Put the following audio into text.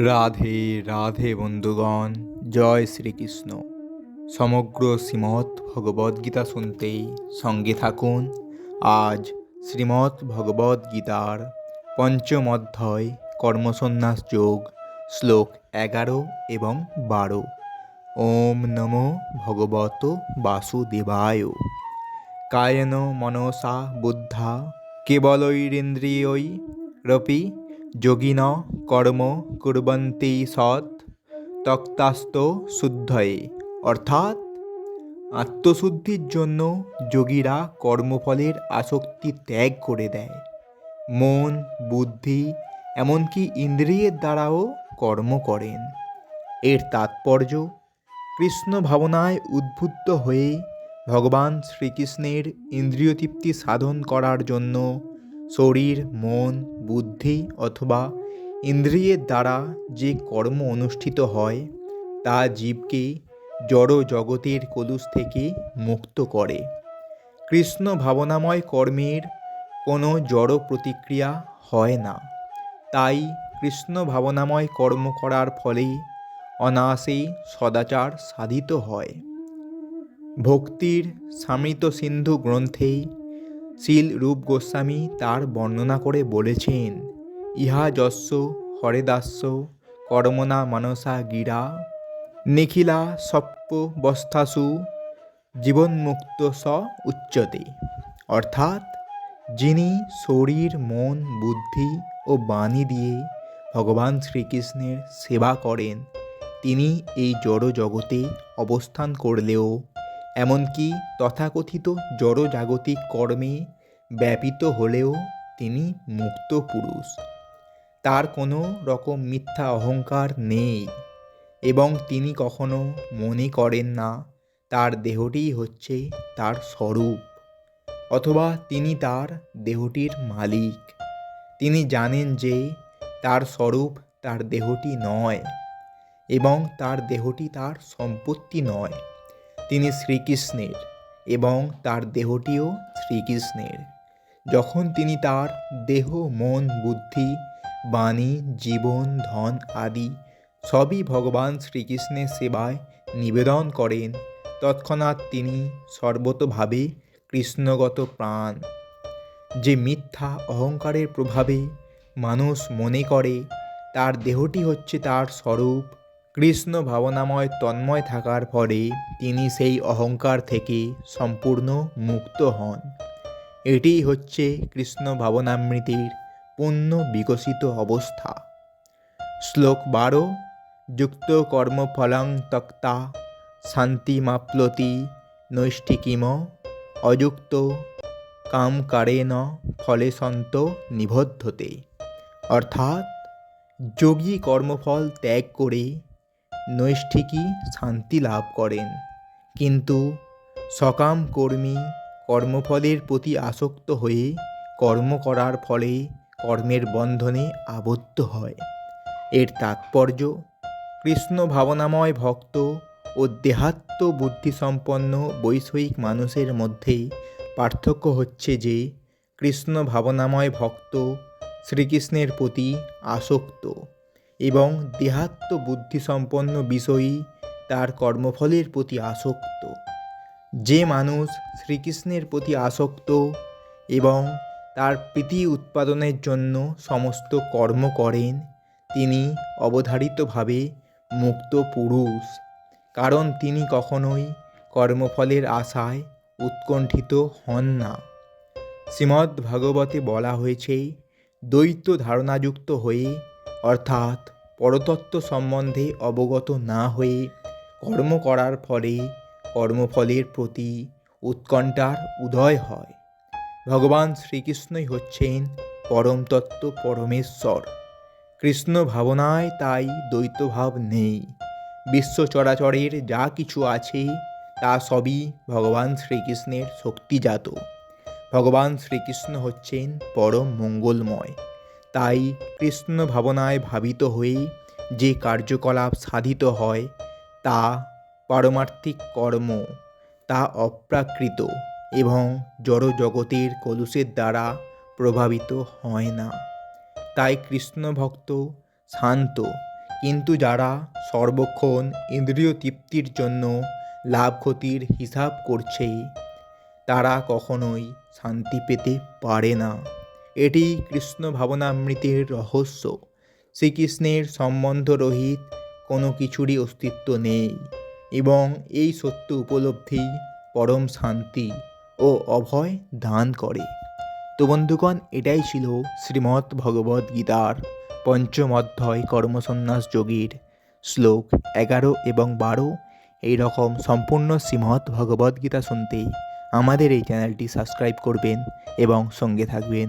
রাধে রাধে বন্ধুগণ, জয় শ্রীকৃষ্ণ। সমগ্র শ্রীমৎ ভগবদ্গীতা শুনতেই সঙ্গে থাকুন। আজ শ্রীমৎ ভগবদ্গীতার পঞ্চম অধ্যায়, কর্মসন্ন্যাস যোগ, শ্লোক এগারো এবং বারো। ওম নমো ভগবত বাসুদেবায়। কায়ন মনসা বুদ্ধা কেবলৈরিন্দ্রিয়ৈ রপি যোগিন কর্ম কুর্বন্তি সৎ তক্তাস্ত শুদ্ধয়ে। অর্থাৎ, আত্মশুদ্ধির জন্য যোগীরা কর্মফলের আসক্তি ত্যাগ করে দেয়। মন, বুদ্ধি, এমনকি ইন্দ্রিয়ের দ্বারাও কর্ম করেন। এর তাৎপর্য, কৃষ্ণ ভাবনায় উদ্বুদ্ধ হয়ে ভগবান শ্রীকৃষ্ণের ইন্দ্রিয় তৃপ্তি সাধন করার জন্য শরীর, মন, বুদ্ধি অথবা ইন্দ্রিয়ের দ্বারা যে কর্ম অনুষ্ঠিত হয়, তা জীবকে জড় জগতের কলুষ থেকে মুক্ত করে। কৃষ্ণ ভাবনাময় কর্মের কোনো জড় প্রতিক্রিয়া হয় না। তাই কৃষ্ণ ভাবনাময় কর্ম করার ফলে অনায়াসেই সদাচার সাধিত হয়। ভক্তির সামৃত সিন্ধু গ্রন্থে শিল রূপ গোস্বামী তার বর্ণনা করে বলেছেন, ইহা যস্য হরেদাস্য কর্মনা মানসা গিরা, নিখিলা সপ্প বস্থাসু জীবনমুক্ত স উচ্চতে। অর্থাৎ যিনি শরীর, মন, বুদ্ধি ও বাণী দিয়ে ভগবান শ্রীকৃষ্ণের সেবা করেন, তিনি এই জড় জগতে অবস্থান করলেও এমনকি তথাকথিত জড়জাগতিক কর্মে ব্যাপিত হলেও তিনি মুক্ত পুরুষ। তার কোনো রকম মিথ্যা অহংকার নেই এবং তিনি কখনো মনে করেন না তার দেহটিই হচ্ছে তার স্বরূপ অথবা তিনি তার দেহটির মালিক। তিনি জানেন যে তার স্বরূপ তার দেহটি নয় এবং তার দেহটি তার সম্পত্তি নয়। তিনি শ্রীকৃষ্ণের এবং তার দেহটিও শ্রীকৃষ্ণের। যখন তিনি তার দেহ, মন, বুদ্ধি, বাণী, জীবন, ধন আদি সবই ভগবান শ্রীকৃষ্ণের সেবায় নিবেদন করেন, তৎক্ষণাৎ তিনি সর্বতভাবে কৃষ্ণগত প্রাণ, যে মিথ্যা অহংকারের প্রভাবে মানুষ মনে করে, তার দেহটি হচ্ছে তার স্বরূপ কৃষ্ণ ভাবনাময় তন্ময় থাকার ফলে তিনি সেই অহংকার থেকে সম্পূর্ণ মুক্ত হন। এটিই হচ্ছে কৃষ্ণ ভাবনামৃতির পূর্ণ বিকশিত অবস্থা। শ্লোক বারো, যুক্ত কর্মফলং তক্তা শান্তিমাপ্লতি নৈষ্ঠিকিম, অযুক্ত কাম কামকারেণ ফলে সন্ত নিবদ্ধতে। অর্থাৎ যোগী কর্মফল ত্যাগ করে নৈষ্ঠিকই শান্তি লাভ করেন। কিন্তু সকাম কর্মী কর্মফলের প্রতি আসক্ত হয়ে কর্ম করার ফলে কর্মের বন্ধনে আবদ্ধ হয়। এর তাৎপর্য, কৃষ্ণ ভাবনাময় ভক্ত ও দেহাত্ম বুদ্ধিসম্পন্ন বৈষয়িক মানুষের মধ্যে পার্থক্য হচ্ছে যে, কৃষ্ণ ভাবনাময় ভক্ত শ্রীকৃষ্ণের প্রতি আসক্ত। এবং দেহাত্ম বুদ্ধিসম্পন্ন বিষয়ী তার কর্মফলের প্রতি আসক্ত। যে মানুষ শ্রীকৃষ্ণের প্রতি আসক্ত এবং তার প্রীতি উৎপাদনের জন্য সমস্ত কর্ম করেন, তিনি অবধারিতভাবে মুক্ত পুরুষ। কারণ তিনি কখনোই কর্মফলের আশায় উৎকণ্ঠিত হন না। শ্রীমদ্ ভাগবতে বলা হয়েছে, দ্বৈত ধারণাযুক্ত হয়ে অর্থাৎ পরতত্ত্ব সম্বন্ধে অবগত না হয়ে কর্ম করার ফলে কর্মফলের প্রতি উৎকণ্ঠার উদয় হয়। ভগবান শ্রীকৃষ্ণই হচ্ছেন পরম তত্ত্ব পরমেশ্বর। কৃষ্ণ ভাবনায় তাই দ্বৈতভাব নেই। বিশ্ব চরাচরের যা কিছু আছে, তা সবই ভগবান শ্রীকৃষ্ণের শক্তিজাত। ভগবান শ্রীকৃষ্ণ হচ্ছেন পরম মঙ্গলময়। তাই কৃষ্ণ ভাবনায় ভাবিত হয়ে যে কার্যকলাপ সাধিত হয়, তা পারমার্থিক কর্ম, তা অপ্রাকৃত এবং জড়জগতের কলুষের দ্বারা প্রভাবিত হয় না। তাই কৃষ্ণ ভক্ত শান্ত, কিন্তু যারা সর্বক্ষণ ইন্দ্রিয় তৃপ্তির জন্য লাভ ক্ষতির হিসাব করছে, তারা কখনোই শান্তি পেতে পারে না। এটি কৃষ্ণ ভাবনামৃতের রহস্য। শ্রীকৃষ্ণের সম্বন্ধ রহিত কোনো কিছুরই অস্তিত্ব নেই এবং এই সত্য উপলব্ধি পরম শান্তি ও অভয় দান করে। তো বন্ধুগণ, এটাই ছিল শ্রীমদ্ ভগবদ গীতার পঞ্চম অধ্যায় কর্মসন্ন্যাস যোগীর শ্লোক এগারো এবং বারো। এই রকম সম্পূর্ণ শ্রীমৎ ভগবদ গীতা শুনতে আমাদের এই চ্যানেলটি সাবস্ক্রাইব করবেন এবং সঙ্গে থাকবেন।